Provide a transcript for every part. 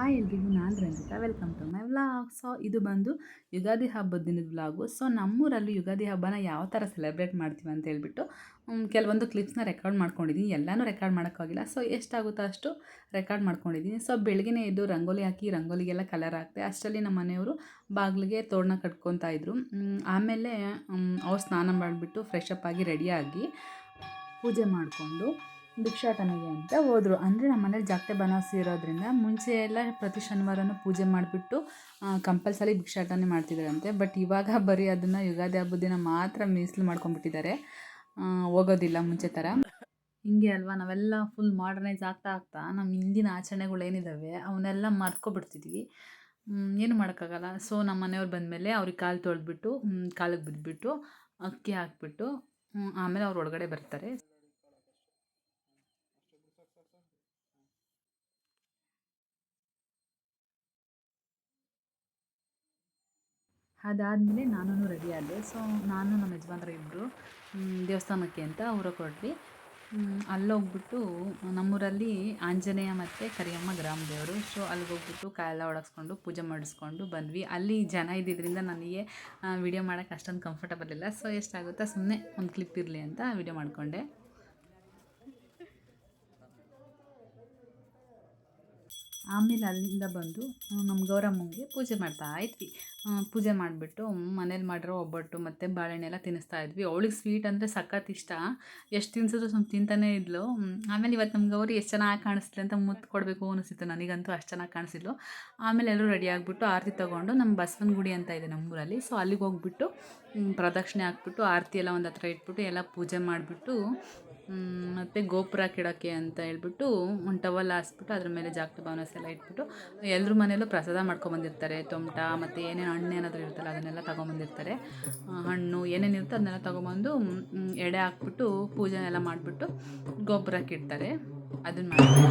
Hi ಎಲ್ರಿಗೂ, ನಾನು Ranjitha. Welcome to my vlog so ಇದು ಬಂದು ಯುಗಾದಿ ಹಬ್ಬದ ದಿನದ ವ್ಲಾಗು ಸೊ ನಮ್ಮೂರಲ್ಲಿ ಯುಗಾದಿ ಹಬ್ಬನ ಯಾವ ಥರ ಸೆಲೆಬ್ರೇಟ್ ಮಾಡ್ತೀವಿ ಅಂತ ಹೇಳ್ಬಿಟ್ಟು ಕೆಲವೊಂದು ಕ್ಲಿಪ್ಸ್ನ ರೆಕಾರ್ಡ್ ಮಾಡ್ಕೊಂಡಿದ್ದೀನಿ ಎಲ್ಲನೂ ರೆಕಾರ್ಡ್ ಮಾಡೋಕ್ಕಾಗಿಲ್ಲ ಸೊ ಎಷ್ಟಾಗುತ್ತೋ ಅಷ್ಟು ರೆಕಾರ್ಡ್ ಮಾಡ್ಕೊಂಡಿದ್ದೀನಿ ಸೊ ಬೆಳಗ್ಗೆ ಎದ್ದು ರಂಗೋಲಿ ಹಾಕಿ, ರಂಗೋಲಿಗೆಲ್ಲ ಕಲರ್ ಹಾಕ್ತೆ ಅಷ್ಟರಲ್ಲಿ ನಮ್ಮ ಮನೆಯವರು ಬಾಗಿಲಿಗೆ ತೋರಣ ಕಟ್ಕೊತಾ ಇದ್ರು. ಆಮೇಲೆ ಅವ್ರು ಸ್ನಾನ ಮಾಡಿಬಿಟ್ಟು ಫ್ರೆಶ್ ಅಪ್ ಆಗಿ ರೆಡಿಯಾಗಿ ಪೂಜೆ ಮಾಡಿಕೊಂಡು ಭಿಕ್ಷಾಟನೆಗೆ ಅಂತ ಹೋದರು. ಅಂದರೆ ನಮ್ಮ ಮನೇಲಿ ಜಾಗ್ತೆ ಇರೋದ್ರಿಂದ ಮುಂಚೆ ಎಲ್ಲ ಪ್ರತಿ ಶನಿವಾರನೂ ಪೂಜೆ ಮಾಡಿಬಿಟ್ಟು ಕಂಪಲ್ಸರಿ ಭಿಕ್ಷಾಟನೆ ಮಾಡ್ತಿದ್ದಾರಂತೆ ಬಟ್ ಇವಾಗ ಬರೀ ಅದನ್ನು ಯುಗಾದಿ ಹಬ್ಬದ ದಿನ ಮಾತ್ರ ಮೀಸಲು ಮಾಡ್ಕೊಂಡ್ಬಿಟ್ಟಿದ್ದಾರೆ. ಹೋಗೋದಿಲ್ಲ ಮುಂಚೆ ಥರ. ಹಿಂಗೆ ಅಲ್ವಾ? ನಾವೆಲ್ಲ ಫುಲ್ ಮಾಡರ್ನೈಸ್ ಆಗ್ತಾ ಆಗ್ತಾ ನಮ್ಮ ಹಿಂದಿನ ಆಚರಣೆಗಳು ಏನಿದ್ದಾವೆ ಅವನ್ನೆಲ್ಲ ಮರ್ಕೊಬಿಡ್ತಿದ್ವಿ ಏನು ಮಾಡೋಕ್ಕಾಗಲ್ಲ. ಸೊ ನಮ್ಮ ಮನೆಯವ್ರು ಬಂದಮೇಲೆ ಅವ್ರಿಗೆ ಕಾಲು ತೊಳೆದ್ಬಿಟ್ಟು ಕಾಲಿಗೆ ಬಿದ್ದುಬಿಟ್ಟು ಅಕ್ಕಿ ಹಾಕ್ಬಿಟ್ಟು ಆಮೇಲೆ ಅವ್ರು ಒಳಗಡೆ ಬರ್ತಾರೆ. ಅದಾದಮೇಲೆ ನಾನು ರೆಡಿ ಆದೆ. ಸೊ ನಾನು ನಮ್ಮ ಯಜಮಾನ್ರ ಇಬ್ಬರು ದೇವಸ್ಥಾನಕ್ಕೆ ಅಂತ ಹೊರಟ್ವಿ ಅಲ್ಲೋಗ್ಬಿಟ್ಟು ನಮ್ಮೂರಲ್ಲಿ ಆಂಜನೇಯ ಮತ್ತು ಕರಿಯಮ್ಮ ಗ್ರಾಮ ದೇವರು. ಸೊ ಅಲ್ಲಿಗೆ ಹೋಗ್ಬಿಟ್ಟು ಕಾಯೆಲ್ಲ ಒಡಗಿಸ್ಕೊಂಡು ಪೂಜೆ ಮಾಡಿಸ್ಕೊಂಡು ಬಂದ್ವಿ. ಅಲ್ಲಿ ಜನ ಇದ್ದಿದ್ದರಿಂದ ನನಗೆ ವಿಡಿಯೋ ಮಾಡೋಕ್ಕೆ ಅಷ್ಟೊಂದು ಕಂಫರ್ಟಬಲ್ ಇಲ್ಲ. ಸೊ ಎಷ್ಟಾಗುತ್ತೋ ಸುಮ್ಮನೆ ಒಂದು ಕ್ಲಿಪ್ ಇರಲಿ ಅಂತ ವಿಡಿಯೋ ಮಾಡಿಕೊಂಡೆ. ಆಮೇಲೆ ಅಲ್ಲಿಂದ ಬಂದು ನಮ್ಮ ಗೌರಮ್ಮಂಗೆ ಪೂಜೆ ಮಾಡ್ತಾ ಇದ್ವಿ. ಪೂಜೆ ಮಾಡಿಬಿಟ್ಟು ಮನೇಲಿ ಮಾಡಿರೋ ಒಬ್ಬಟ್ಟು ಮತ್ತು ಬಾಳೆಹಣ್ಣೆ ಎಲ್ಲ ತಿನ್ನಿಸ್ತಾ ಇದ್ವಿ. ಅವಳಿಗೆ ಸ್ವೀಟ್ ಅಂದರೆ ಸಖತ್ ಇಷ್ಟ. ಎಷ್ಟು ತಿನ್ಸಿದ್ರು ಸ್ವಲ್ಪ ತಿಂತಾನೇ ಇದ್ಲು. ಆಮೇಲೆ ಇವತ್ತು ನಮ್ಮ ಗೌರಿ ಎಷ್ಟು ಚೆನ್ನಾಗಿ ಕಾಣಿಸ್ಲಿ ಅಂತ ಮುತ್ತು ಕೊಡಬೇಕು ಅನಿಸಿತ್ತು. ನನಗಂತೂ ಅಷ್ಟು ಚೆನ್ನಾಗಿ ಕಾಣಿಸಿದ್ಲು. ಆಮೇಲೆ ಎಲ್ಲರೂ ರೆಡಿ ಆಗಿಬಿಟ್ಟು ಆರತಿ ತೊಗೊಂಡು ನಮ್ಮ ಬಸವನ ಗುಡಿ ಅಂತ ಇದೆ ನಮ್ಮೂರಲ್ಲಿ. ಸೊ ಅಲ್ಲಿಗೆ ಹೋಗ್ಬಿಟ್ಟು ಪ್ರದಕ್ಷಿಣೆ ಹಾಕ್ಬಿಟ್ಟು, ಆರತಿ ಎಲ್ಲ ಒಂದು ಹತ್ರ ಇಟ್ಬಿಟ್ಟು ಎಲ್ಲ ಪೂಜೆ ಮಾಡಿಬಿಟ್ಟು ಮತ್ತು ಗೋಪುರ ಕೆಡೋಕ್ಕೆ ಅಂತ ಹೇಳ್ಬಿಟ್ಟು ಒಂದು ಟವಲ್ ಹಾಸ್ಬಿಟ್ಟು ಅದ್ರ ಮೇಲೆ ಜಾಗಟ ಬಾನಸ್ ಎಲ್ಲ ಇಟ್ಬಿಟ್ಟು ಎಲ್ಲರ ಮನೆಯಲ್ಲೂ ಪ್ರಸಾದ ಮಾಡ್ಕೊಂಬಂದಿರ್ತಾರೆ ತೊಮಟ, ಮತ್ತು ಏನೇನು ಹಣ್ಣು ಏನಾದರೂ ಇರುತ್ತಲ್ಲ ಅದನ್ನೆಲ್ಲ ತೊಗೊಂಬಂದಿರ್ತಾರೆ ಹಣ್ಣು ಏನೇನು ಇರುತ್ತೋ ಅದನ್ನೆಲ್ಲ ತೊಗೊಂಬಂದು ಎಡೆ ಹಾಕ್ಬಿಟ್ಟು ಪೂಜೆ ಎಲ್ಲ ಮಾಡಿಬಿಟ್ಟು ಗೋಪುರಕ್ಕೆ ಇಡ್ತಾರೆ. ಅದನ್ನು ಮಾಡ್ತಾರೆ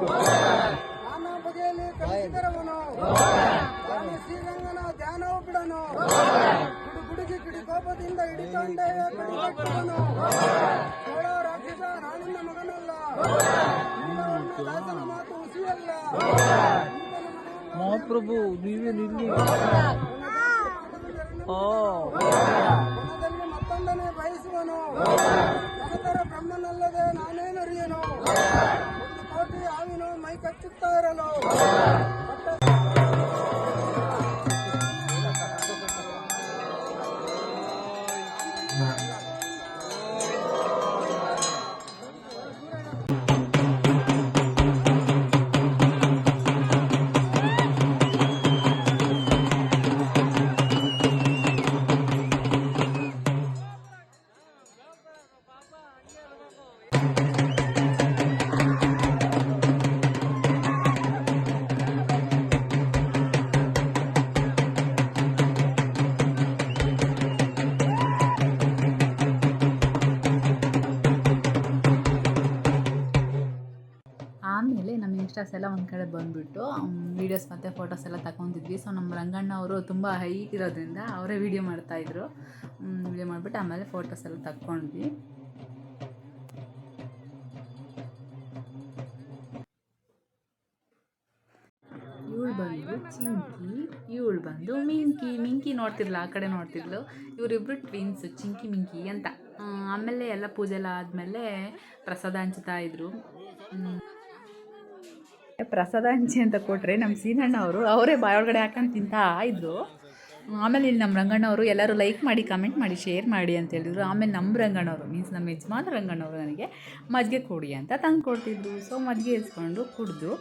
ನಾನಾ ಬಗೆಯಲ್ಲಿ ಕಲಿಸಿದರವನು ಸ್ವಾಮಿ ಶ್ರೀರಂಗನ ಧ್ಯಾನವು ಬಿಡನು ಗುಡುಗುಡುಗಿ ಕಿಡಿ ಕೋಪದಿಂದ ಹಿಡಿಕೊಂಡೆ ಕಡಿದಟ್ಟವನು ಸೋಳ ರಾಕ್ಷಸ ರಾಣಿನ ಮಗನಲ್ಲ. ನಿನ್ನವನ್ನ ದಾಸನ ಮಾತು ಹುಸಿಯಲ್ಲ ಮಹಾಪ್ರಭು ನೀವೇ ನಿಲ್ಲಿ ಮತ್ತೊಂದನೇ ಬಯಸುವನು. ಬ್ರಹ್ಮನಲ್ಲದೆ ನಾನೇನರಿಯನು? ನಮ್ಮ ಎಲ್ಲ ಒಂದು ಕಡೆ ಬಂದುಬಿಟ್ಟು ವೀಡಿಯೋಸ್ ಮತ್ತು ಫೋಟೋಸ್ ಎಲ್ಲ ತಗೊಂಡಿದ್ವಿ. ಸೊ ನಮ್ಮ ರಂಗಣ್ಣ ಅವರು ತುಂಬ ಹೈಟ್ ಇರೋದ್ರಿಂದ ಅವರೇ ವೀಡಿಯೋ ಮಾಡ್ತಾಯಿದ್ರು ವೀಡಿಯೋ ಮಾಡಿಬಿಟ್ಟು ಆಮೇಲೆ ಫೋಟೋಸ್ ಎಲ್ಲ ತಕ್ಕೊಂಡ್ವಿ. ಇವಳು ಬಂದು ಚಿಂಕಿ, ಇವಳು ಬಂದು ಮಿಂಕಿ. ಮಿಂಕಿ ನೋಡ್ತಿರ್ಲ ಆ ಕಡೆ ನೋಡ್ತಿದ್ಲು. ಇವರಿಬ್ಬರು ಟ್ವಿನ್ಸ್ ಚಿಂಕಿ, ಮಿಂಕಿ ಅಂತ. ಆಮೇಲೆ ಎಲ್ಲ ಪೂಜೆ ಎಲ್ಲ ಆದಮೇಲೆ ಪ್ರಸಾದ ಹಂಚ್ತಾ ಇದ್ರು. ಪ್ರಸಾದ ಹಂಚಿ ಅಂತ ಕೊಟ್ಟರೆ ನಮ್ಮ ಸೀನಣ್ಣ ಅವರು, ಅವರೇ ಬಾಯೊಳಗಡೆ ಹಾಕೊಂಡು ತಿಂತಾ ಇದ್ರು. ಆಮೇಲೆ ಇಲ್ಲಿ ನಮ್ಮ ರಂಗಣ್ಣವರು ಎಲ್ಲರೂ ಲೈಕ್ ಮಾಡಿ ಕಮೆಂಟ್ ಮಾಡಿ ಶೇರ್ ಮಾಡಿ ಅಂತ ಹೇಳಿದ್ರು. ಆಮೇಲೆ ನಮ್ಮ ರಂಗಣ್ಣವರು ಮೀನ್ಸ್ ನಮ್ಮ ಯಜಮಾನ ರಂಗಣ್ಣವರು ನನಗೆ ಮಜ್ಜಿಗೆ ಕೊಡಿ ಅಂತ ತಂದು ಕೊಡ್ತಿದ್ರು. ಸೊ ಮಜ್ಜಿಗೆ ಇಸ್ಕೊಂಡು ಕುಡಿದು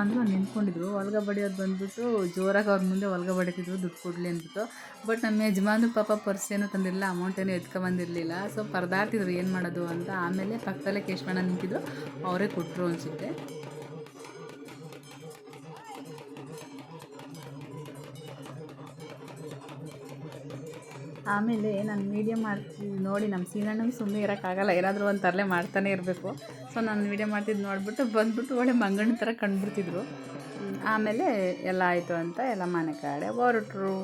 ಯಜಮಾನ್ರು ನಿಂತ್ಕೊಂಡಿದ್ರು. ಹೊಲ್ಗ ಬಡಿಯೋದು ಬಂದ್ಬಿಟ್ಟು ಜೋರಾಗಿ ಅವ್ರ ಮುಂದೆ ಹೊಲ್ಗ ಬಡಿತಿದ್ರು ದುಡ್ಡು ಕೊಡಲಿ ಅಂದ್ಬಿಟ್ಟು. ಬಟ್ ನಮ್ಮ ಯಜಮಾನ್ರು ಪಾಪ ಪರ್ಸ್ ಏನೂ ತಂದಿರಲಿಲ್ಲ ಅಮೌಂಟ್ ಏನೂ ಎತ್ಕೊಂಬಂದಿರಲಿಲ್ಲ ಸೊ ಪರದಾಡ್ತಿದ್ರು ಏನು ಮಾಡೋದು ಅಂತ. ಆಮೇಲೆ ಪಕ್ಕದಲ್ಲೇ ಕೇಶವಣ್ಣ ನಿಂತಿದ್ರು. ಅವರೇ ಕೊಟ್ಟರು ಅನಿಸುತ್ತೆ. ಆಮೇಲೆ ನಾನು ಮೀಡಿಯಂ ಮಾಡ್ತೀವಿ ನೋಡಿ ನಮ್ಮ ಸೀನಣ್ಣಂಗೆ ಸುಮ್ಮನೆ ಇರೋಕ್ಕಾಗಲ್ಲ. ಏನಾದರೂ ಒಂದು ತರಲೆ ಮಾಡ್ತಾನೆ ಇರಬೇಕು. ಸೊ ನಾನು ವೀಡಿಯೋ ಮಾಡ್ತಿದ್ದು ನೋಡಿಬಿಟ್ಟು ಬಂದ್ಬಿಟ್ಟು ಒಳ್ಳೆ ಮಂಗಣ್ಣ ಥರ ಕಂಡುಬಿಡ್ತಿದ್ರು. ಆಮೇಲೆ ಎಲ್ಲ ಆಯಿತು ಅಂತ ಎಲ್ಲ ಮನೆ ಕಡೆ ಹೊರಟ್ರು.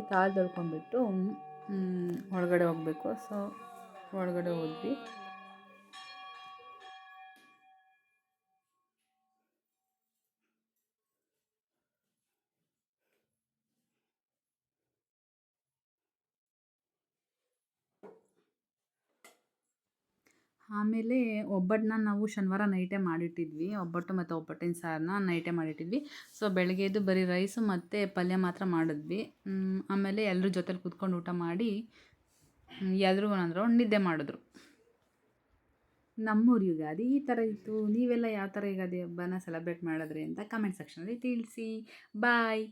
ಹೋದ್ಮೇಲೆ ಕಾಲು ತೊಳ್ಕೊಂಡ್ಬಿಟ್ಟು ಒಳಗಡೆ ಹೋಗಬೇಕು. ಸೊ ಒಳಗಡೆ ಹೋದ್ವಿ. ಆಮೇಲೆ ಒಬ್ಬಟ್ಟನ್ನ ನಾವು ಶನಿವಾರ ನೈಟೇ ಮಾಡಿಟ್ಟಿದ್ವಿ. ಒಬ್ಬಟ್ಟು ಮತ್ತು ಒಬ್ಬಟ್ಟಿನ ಸಾರನ್ನ ನೈಟೇ ಮಾಡಿಟ್ಟಿದ್ವಿ. ಸೊ ಬೆಳಗ್ಗೆ ಎದ್ದು ಬರೀ ರೈಸು ಮತ್ತು ಪಲ್ಯ ಮಾತ್ರ ಮಾಡಿದ್ವಿ. ಆಮೇಲೆ ಎಲ್ಲರ ಜೊತೆಲಿ ಕೂತ್ಕೊಂಡು ಊಟ ಮಾಡಿ ಎಲ್ರಿಗೂ ಒಂದು ನಿದ್ದೆ ಮಾಡಿದ್ರು. ನಮ್ಮೂರು ಯುಗಾದಿ ಈ ಥರ ಇತ್ತು. ನೀವೆಲ್ಲ ಯಾವ ಥರ ಯುಗಾದಿ ಹಬ್ಬನ ಸೆಲೆಬ್ರೇಟ್ ಮಾಡಿದ್ರಿ ಅಂತ ಕಮೆಂಟ್ ಸೆಕ್ಷನಲ್ಲಿ ತಿಳಿಸಿ. ಬಾಯ್